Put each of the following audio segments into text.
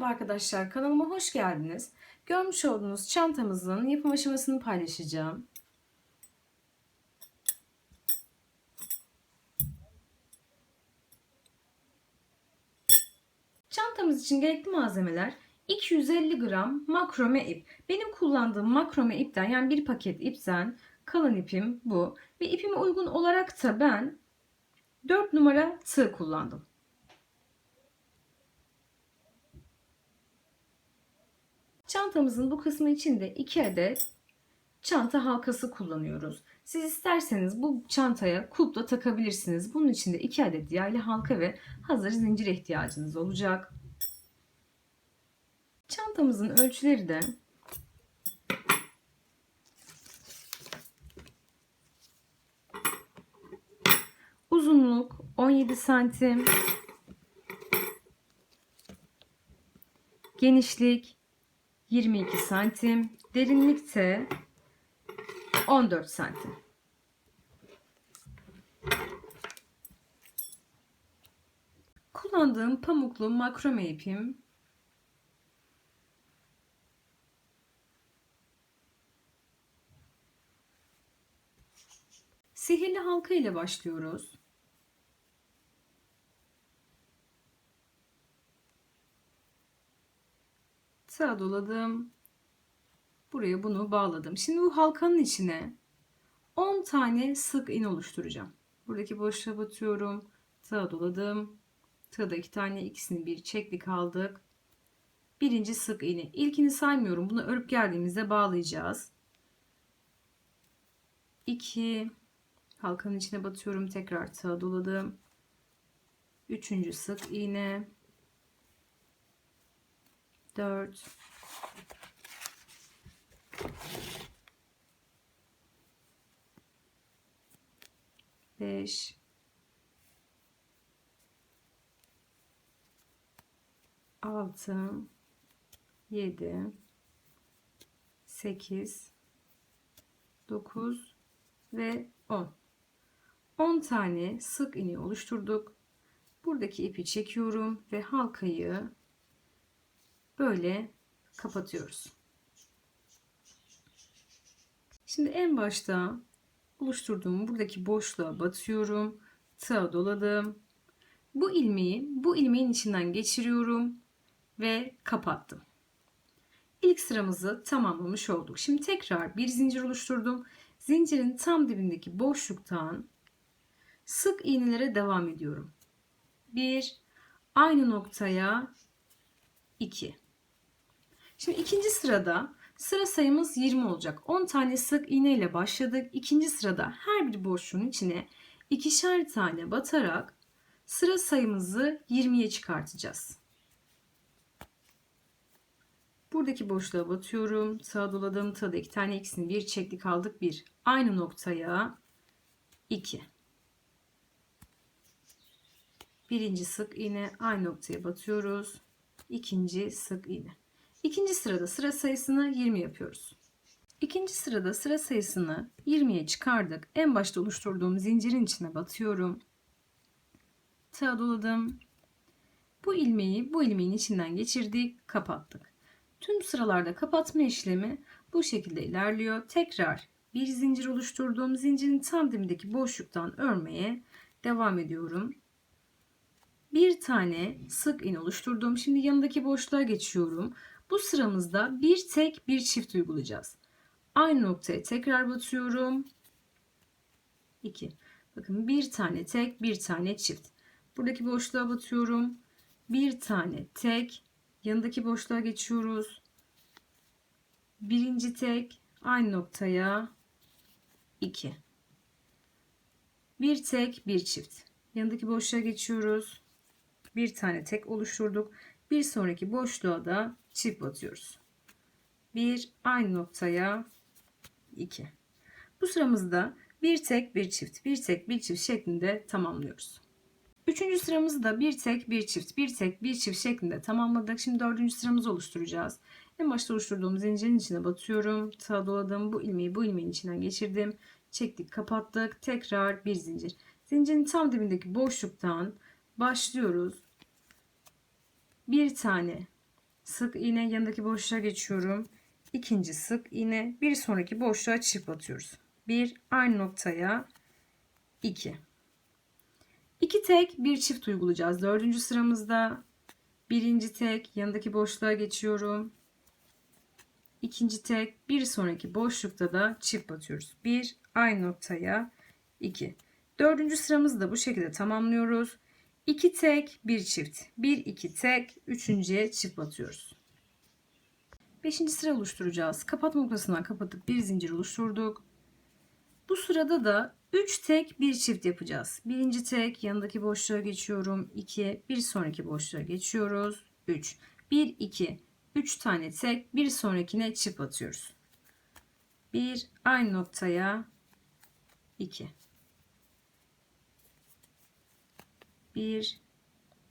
Merhaba arkadaşlar, kanalıma hoş geldiniz. Görmüş olduğunuz çantamızın yapım aşamasını paylaşacağım. Çantamız için gerekli malzemeler 250 gram makrome ip. Benim kullandığım makrome ipten yani bir paket ipten kalın ipim bu. Ve ipime uygun olarak da ben 4 numara tığ kullandım. Çantamızın bu kısmı için de 2 adet çanta halkası kullanıyoruz. Siz isterseniz bu çantaya kulp da takabilirsiniz. Bunun için de 2 adet yaylı halka ve hazır zincir ihtiyacınız olacak. Çantamızın ölçüleri de uzunluk 17 santim, genişlik 22 santim, derinlikte 14 santim. Kullandığım pamuklu makrome ipim Sihirli halka ile başlıyoruz. Sığa doladım. Buraya bunu bağladım. Şimdi bu halkanın içine 10 tane sık iğne oluşturacağım. Buradaki boşluğa batıyorum. Tığa doladım. Tığda iki tane ikisini bir çeklik aldık. Birinci sık iğne. İlkini saymıyorum. Bunu örüp geldiğimizde bağlayacağız. 2 halkanın içine batıyorum. Tekrar tığa doladım. Üçüncü sık iğne. 4 5 6 7 8 9 ve 10 10 tane sık iğne oluşturduk. Buradaki ipi çekiyorum ve halkayı böyle kapatıyoruz. Şimdi en başta oluşturduğum buradaki boşluğa batıyorum. Tığa doladım. Bu ilmeği bu ilmeğin içinden geçiriyorum ve kapattım. İlk sıramızı tamamlamış olduk. Şimdi tekrar bir zincir oluşturdum. Zincirin tam dibindeki boşluktan sık iğnelere devam ediyorum. 1 aynı noktaya 2 Şimdi ikinci sırada sıra sayımız 20 olacak. 10 tane sık iğne ile başladık. İkinci sırada her bir boşluğun içine ikişer tane batarak sıra sayımızı 20'ye çıkartacağız. Buradaki boşluğa batıyorum. Sağa doladım. Tığda iki tane ikisini bir çektik aldık. Bir. Aynı noktaya 2. Birinci sık iğne aynı noktaya batıyoruz. İkinci sık iğne. İkinci sırada sıra sayısını 20 yapıyoruz. İkinci sırada sıra sayısını 20'ye çıkardık. En başta oluşturduğum zincirin içine batıyorum. Tığa doladım. Bu ilmeği bu ilmeğin içinden geçirdik, kapattık. Tüm sıralarda kapatma işlemi bu şekilde ilerliyor. Tekrar bir zincir oluşturduğum zincirin tam dibindeki boşluktan örmeye devam ediyorum. Bir tane sık iğne oluşturdum. Şimdi yanındaki boşluğa geçiyorum. Bu sıramızda bir tek bir çift uygulayacağız. Aynı noktaya tekrar batıyorum. 2. Bakın bir tane tek, bir tane çift. Buradaki boşluğa batıyorum. Bir tane tek, yanındaki boşluğa geçiyoruz. Birinci tek, aynı noktaya 2. Bir tek, bir çift. Yanındaki boşluğa geçiyoruz. Bir tane tek oluşturduk. Bir sonraki boşluğa da çift batıyoruz. 1 aynı noktaya 2. Bu sıramızda bir tek bir çift, bir tek bir çift şeklinde tamamlıyoruz. Üçüncü sıramızı da bir tek bir çift, bir tek bir çift şeklinde tamamladık. Şimdi dördüncü sıramızı oluşturacağız. En başta oluşturduğum zincirin içine batıyorum. Tığa doladım. Bu ilmeği bu ilmeğin içinden geçirdim. Çektik, kapattık. Tekrar bir zincir. Zincirin tam dibindeki boşluktan başlıyoruz. Bir tane sık iğne yanındaki boşluğa geçiyorum. İkinci sık iğne bir sonraki boşluğa çift batıyoruz. Bir aynı noktaya 2. 2 tek bir çift uygulayacağız. Dördüncü sıramızda birinci tek yanındaki boşluğa geçiyorum. İkinci tek bir sonraki boşlukta da çift batıyoruz. Bir aynı noktaya 2. Dördüncü sıramızı da bu şekilde tamamlıyoruz. 2 tek bir çift. 1 2 tek üçüncüye çift batıyoruz. Beşinci sıra oluşturacağız. Kapatma noktasından kapatıp bir zincir oluşturduk. Bu sırada da 3 tek bir çift yapacağız. Birinci tek yanındaki boşluğa geçiyorum. 2 bir sonraki boşluğa geçiyoruz. 3 1 2 3 tane tek bir sonrakine çift atıyoruz. 1 aynı noktaya 2 1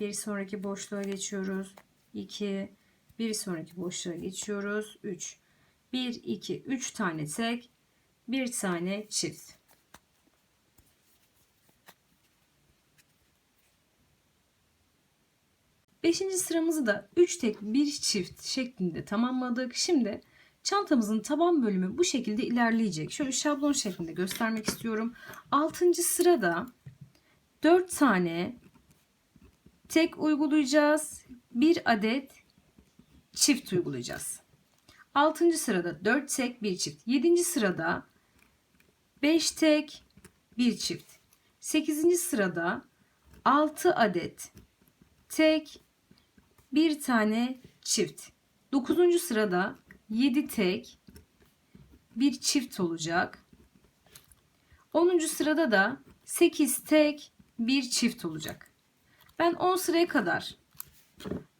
bir sonraki boşluğa geçiyoruz. 2 bir sonraki boşluğa geçiyoruz. 3 1 2 3 tane tek bir tane çift. Beşinci sıramızı da 3 tek bir çift şeklinde tamamladık. Şimdi çantamızın taban bölümü bu şekilde ilerleyecek. Şöyle şablon şeklinde göstermek istiyorum. 6. sırada 4 tane tek uygulayacağız. Bir adet çift uygulayacağız. 6. sırada 4 tek bir çift. 7. sırada 5 tek bir çift. 8. sırada 6 adet tek bir tane çift. 9. sırada 7 tek bir çift olacak. 10. sırada da 8 tek bir çift olacak. Ben 10 sıraya kadar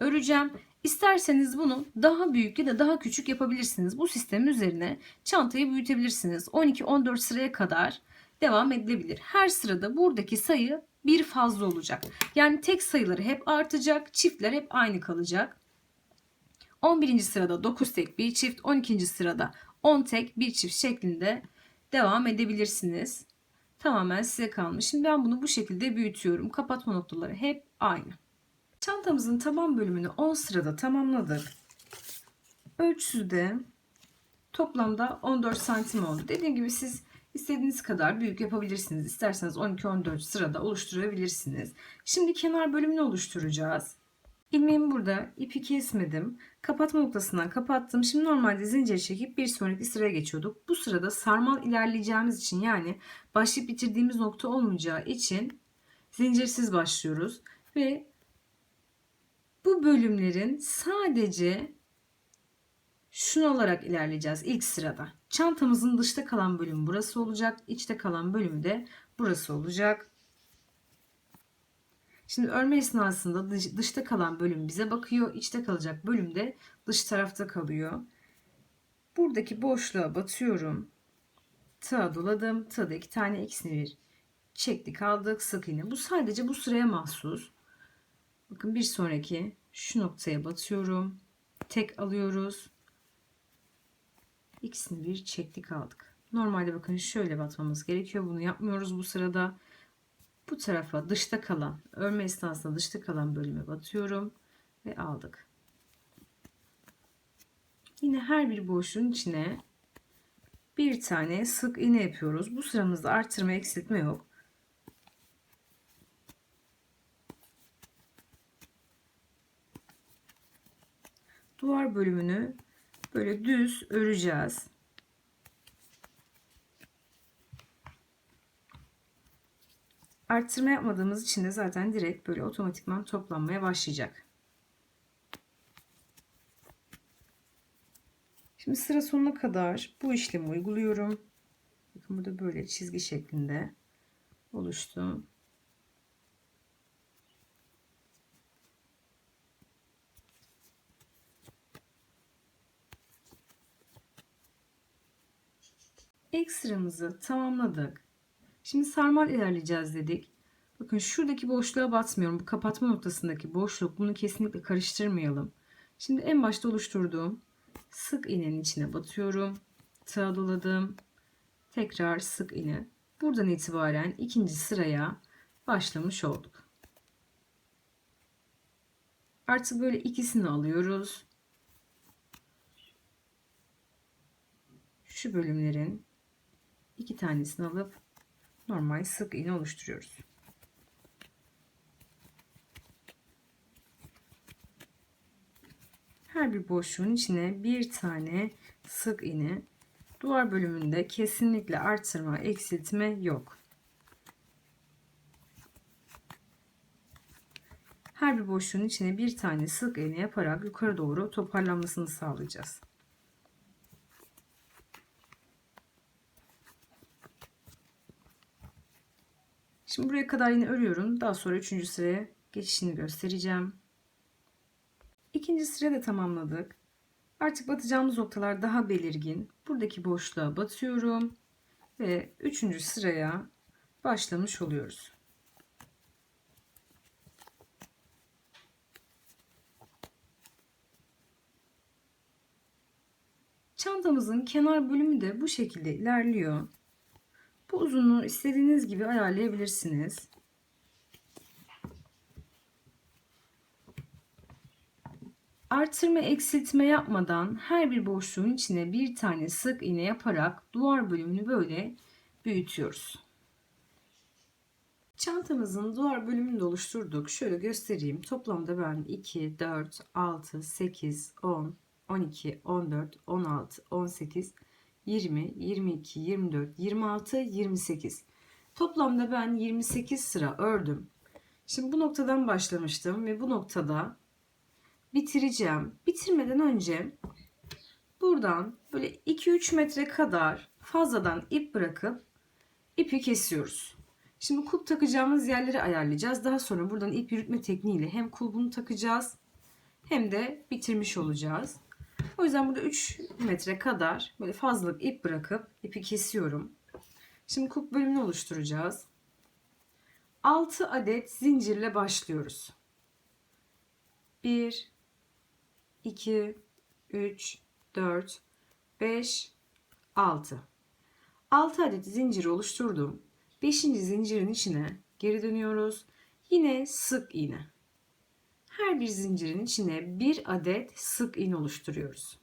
öreceğim. İsterseniz bunu daha büyük ya da daha küçük yapabilirsiniz. Bu sistemin üzerine çantayı büyütebilirsiniz. 12-14 sıraya kadar devam edilebilir. Her sırada buradaki sayı bir fazla olacak. Yani tek sayıları hep artacak, çiftler hep aynı kalacak. 11. sırada 9 tek bir çift, 12. sırada 10 tek bir çift şeklinde devam edebilirsiniz. Tamamen size kalmış. Şimdi ben bunu bu şekilde büyütüyorum. Kapatma noktaları hep aynı. Çantamızın taban bölümünü 10 sırada tamamladık. Ölçüsü de toplamda 14 santim oldu. Dediğim gibi siz istediğiniz kadar büyük yapabilirsiniz. İsterseniz 12-14 sırada oluşturabilirsiniz. Şimdi kenar bölümünü oluşturacağız. İlmeğimi burada ipi kesmedim. Kapatma noktasından kapattım. Şimdi normalde zincir çekip bir sonraki sıraya geçiyorduk. Bu sırada sarmal ilerleyeceğimiz için yani başlayıp bitirdiğimiz nokta olmayacağı için zincirsiz başlıyoruz. Ve bu bölümlerin sadece şunu olarak ilerleyeceğiz ilk sırada. Çantamızın dışta kalan bölümü burası olacak. içte kalan bölümü de burası olacak. Şimdi örme esnasında dış, dışta kalan bölüm bize bakıyor. içte kalacak bölüm de dış tarafta kalıyor. Buradaki boşluğa batıyorum. Tığa doladım. Tığda iki tane ikisini bir çektik aldık sık iğne. Bu sadece bu sıraya mahsus. Bakın bir sonraki şu noktaya batıyorum. Tek alıyoruz. İkisini bir çektik aldık. Normalde bakın şöyle batmamız gerekiyor. Bunu yapmıyoruz bu sırada. Bu tarafa dışta kalan, örme esnasında dışta kalan bölüme batıyorum ve aldık. Yine her bir boşluğun içine bir tane sık iğne yapıyoruz. Bu sıramızda artırma eksiltme yok. Duvar bölümünü böyle düz öreceğiz. Arttırma yapmadığımız için de zaten direkt böyle otomatikman toplanmaya başlayacak. Şimdi sıra sonuna kadar bu işlemi uyguluyorum. Bakın burada böyle çizgi şeklinde oluştu. ilk sıramızı tamamladık. Şimdi sarmal ilerleyeceğiz dedik. Bakın şuradaki boşluğa batmıyorum. Bu kapatma noktasındaki boşluk bunu kesinlikle karıştırmayalım. Şimdi en başta oluşturduğum sık iğnenin içine batıyorum. Tığa doladım. Tekrar sık iğne. Buradan itibaren ikinci sıraya başlamış olduk. Artık böyle ikisini alıyoruz. Şu bölümlerin iki tanesini alıp normal sık iğne oluşturuyoruz. Her bir boşluğun içine bir tane sık iğne. Duvar bölümünde kesinlikle artırma, eksiltme yok. Her bir boşluğun içine bir tane sık iğne yaparak yukarı doğru toparlanmasını sağlayacağız. Şimdi buraya kadar yine örüyorum. Daha sonra üçüncü sıraya geçişini göstereceğim. İkinci sırayı da tamamladık. Artık batacağımız noktalar daha belirgin. Buradaki boşluğa batıyorum ve üçüncü sıraya başlamış oluyoruz. Çantamızın kenar bölümü de bu şekilde ilerliyor. Bu uzunluğu istediğiniz gibi ayarlayabilirsiniz. Artırma eksiltme yapmadan her bir boşluğun içine bir tane sık iğne yaparak duvar bölümünü böyle büyütüyoruz. Çantamızın duvar bölümünü de oluşturduk. Şöyle göstereyim. Toplamda ben 2, 4, 6, 8, 10, 12, 14, 16, 18, 20, 22, 24, 26, 28. Toplamda ben 28 sıra ördüm. Şimdi bu noktadan başlamıştım ve bu noktada bitireceğim. Bitirmeden önce buradan böyle 2-3 metre kadar fazladan ip bırakıp ipi kesiyoruz. Şimdi kulp takacağımız yerleri ayarlayacağız. Daha sonra buradan ip yürütme tekniğiyle hem kulbunu takacağız hem de bitirmiş olacağız. O yüzden burada 3 metre kadar böyle fazlalık ip bırakıp ipi kesiyorum. Şimdi kulp bölümünü oluşturacağız. 6 adet zincirle başlıyoruz. 1 2 3 4 5 6 6 adet zinciri oluşturdum. 5. zincirin içine geri dönüyoruz. Yine sık iğne. Her bir zincirin içine bir adet sık iğne oluşturuyoruz.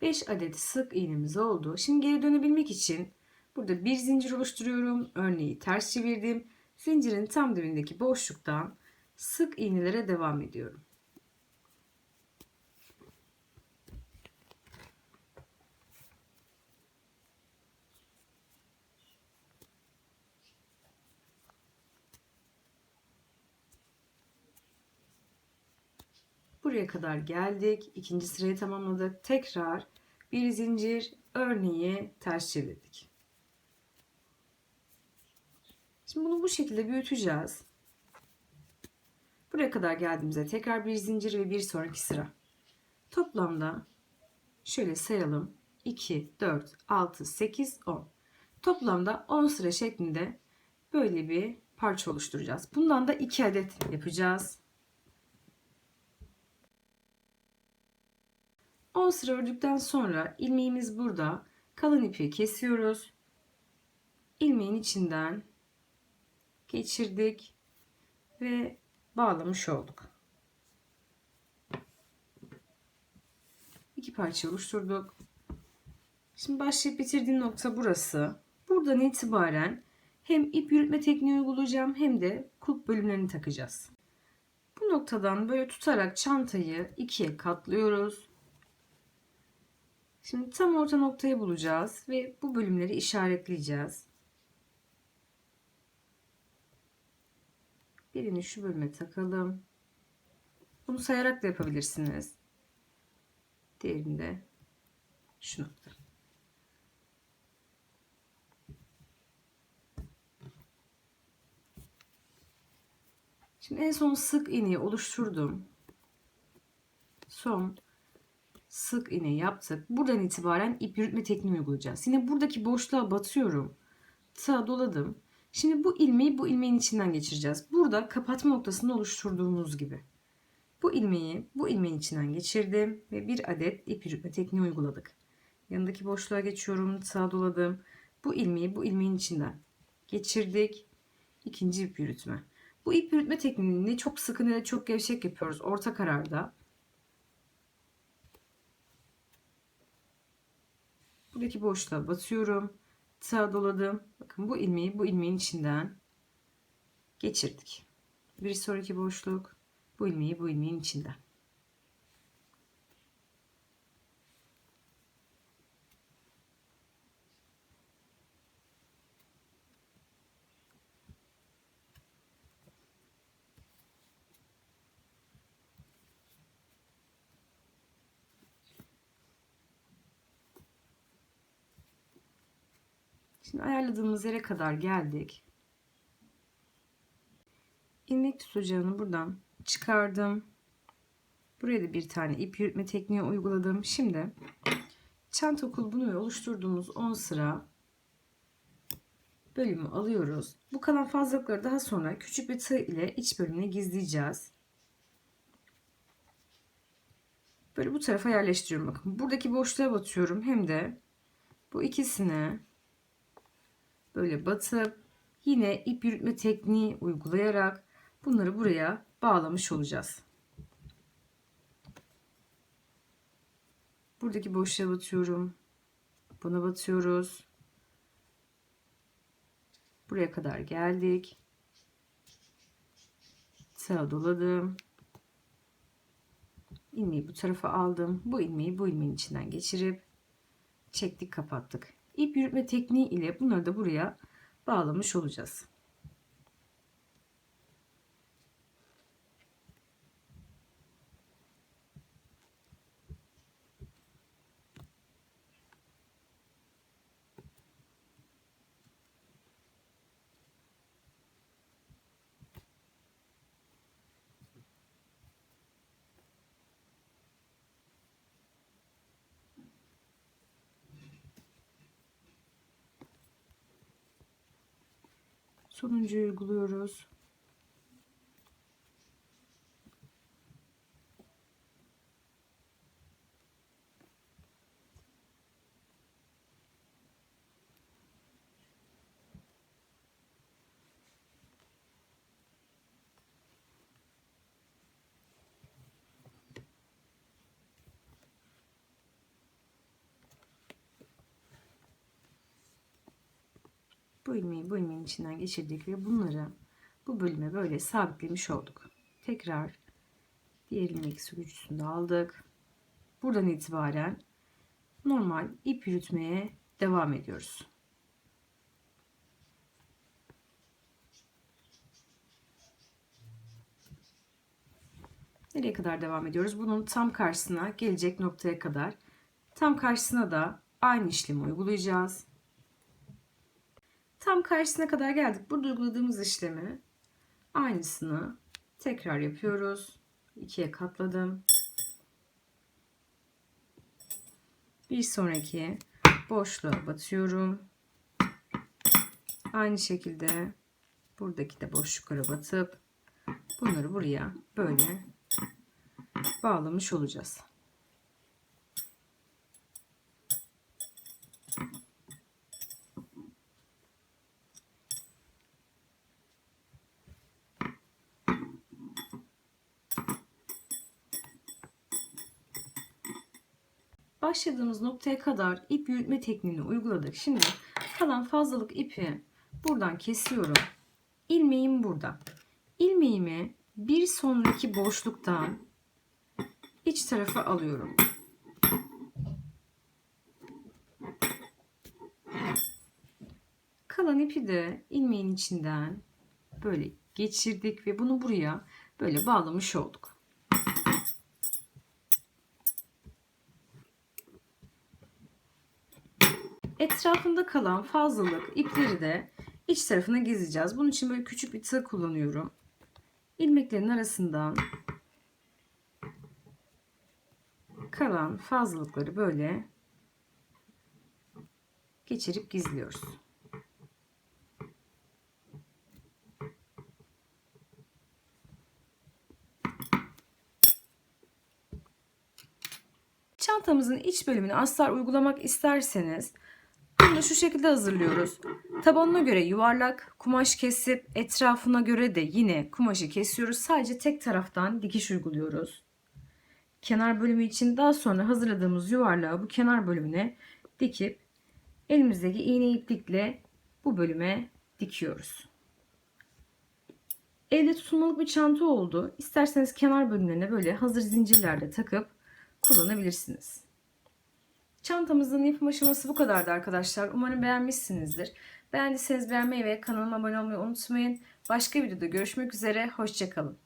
Beş adet sık iğnemiz oldu. Şimdi geri dönebilmek için burada bir zincir oluşturuyorum. Örneği ters çevirdim. Zincirin tam dibindeki boşluktan sık iğnelere devam ediyorum. Buraya kadar geldik. İkinci sırayı tamamladık. Tekrar bir zincir örneği ters çevirdik. Şimdi bunu bu şekilde büyüteceğiz. Buraya kadar geldiğimizde tekrar bir zincir ve bir sonraki sıra. Toplamda şöyle sayalım. 2, 4, 6, 8, 10. Toplamda 10 sıra şeklinde böyle bir parça oluşturacağız. Bundan da 2 adet yapacağız. 10 sıra ördükten sonra ilmeğimiz burada. Kalın ipi kesiyoruz. İlmeğin içinden geçirdik ve bağlamış olduk. İki parça oluşturduk. Şimdi başlayıp bitirdiğim nokta burası. Buradan itibaren hem ip yürütme tekniği uygulayacağım hem de kulp bölümlerini takacağız. Bu noktadan böyle tutarak çantayı ikiye katlıyoruz. Şimdi tam orta noktayı bulacağız ve bu bölümleri işaretleyeceğiz. Birini şu bölüme takalım. Bunu sayarak da yapabilirsiniz. Diğerini de şu nokta. Şimdi en son sık iğneyi oluşturdum. Son sık iğne yaptık. Buradan itibaren ip yürütme tekniği uygulayacağız. Yine buradaki boşluğa batıyorum. Tığa doladım. Şimdi bu ilmeği bu ilmeğin içinden geçireceğiz. Burada kapatma noktasını oluşturduğumuz gibi. Bu ilmeği bu ilmeğin içinden geçirdim ve bir adet ip yürütme tekniği uyguladık. Yanındaki boşluğa geçiyorum. Sağa doladım. Bu ilmeği bu ilmeğin içinden geçirdik. İkinci ip yürütme. Bu ip yürütme tekniğini ne çok sıkı ne de çok gevşek yapıyoruz. Orta kararda. Buradaki boşluğa batıyorum. Sağa doladım. Bakın bu ilmeği bu ilmeğin içinden geçirdik. Bir sonraki boşluk bu ilmeği bu ilmeğin içinden. Şimdi ayarladığımız yere kadar geldik. İlmek tutacağını buradan çıkardım. Buraya da bir tane ip yürütme tekniği uyguladım. Şimdi çanta kulbunu ve oluşturduğumuz 10 sıra bölümü alıyoruz. Bu kalan fazlalıkları daha sonra küçük bir tığ ile iç bölümüne gizleyeceğiz. Böyle bu tarafa yerleştiriyorum. Bakın buradaki boşluğa batıyorum. Hem de bu ikisine böyle batıp yine ip yürütme tekniği uygulayarak bunları buraya bağlamış olacağız. Buradaki boşluğa batıyorum. Buna batıyoruz. Buraya kadar geldik. Sağa doladım. ilmeği bu tarafa aldım. Bu ilmeği bu ilmeğin içinden geçirip çektik kapattık. İp yürütme tekniği ile bunları da buraya bağlamış olacağız. Sonuncuyu uyguluyoruz. Bu ilmeği bu ilmeğin içinden geçirdik ve bunları bu bölüme böyle sabitlemiş olduk. Tekrar diğer ilmek sürücüsünü aldık. Buradan itibaren normal ip yürütmeye devam ediyoruz. Nereye kadar devam ediyoruz? Bunun tam karşısına gelecek noktaya kadar. Tam karşısına da aynı işlemi uygulayacağız. Tam karşısına kadar geldik. Burada uyguladığımız işlemi aynısını tekrar yapıyoruz. İkiye katladım. Bir sonraki boşluğa batıyorum. Aynı şekilde buradaki de boşluklara batıp bunları buraya böyle bağlamış olacağız. Başladığımız noktaya kadar ip yürütme tekniğini uyguladık. Şimdi kalan fazlalık ipi buradan kesiyorum. İlmeğim burada. İlmeğimi bir sonraki boşluktan iç tarafa alıyorum. Kalan ipi de ilmeğin içinden böyle geçirdik ve bunu buraya böyle bağlamış olduk. Etrafında kalan fazlalık ipleri de iç tarafına gizleyeceğiz. Bunun için böyle küçük bir tığ kullanıyorum. İlmeklerin arasından kalan fazlalıkları böyle geçirip gizliyoruz. Çantamızın iç bölümüne astar uygulamak isterseniz bunu şu şekilde hazırlıyoruz. Tabanına göre yuvarlak kumaş kesip etrafına göre de yine kumaşı kesiyoruz. Sadece tek taraftan dikiş uyguluyoruz. Kenar bölümü için daha sonra hazırladığımız yuvarlağı bu kenar bölümüne dikip elimizdeki iğne iplikle bu bölüme dikiyoruz. Elde tutulmalık bir çanta oldu. İsterseniz kenar bölümlerine böyle hazır zincirlerle takıp kullanabilirsiniz. Çantamızın yapım aşaması bu kadardı arkadaşlar. Umarım beğenmişsinizdir. Beğendiyseniz beğenmeyi ve kanalıma abone olmayı unutmayın. Başka videoda görüşmek üzere. Hoşçakalın.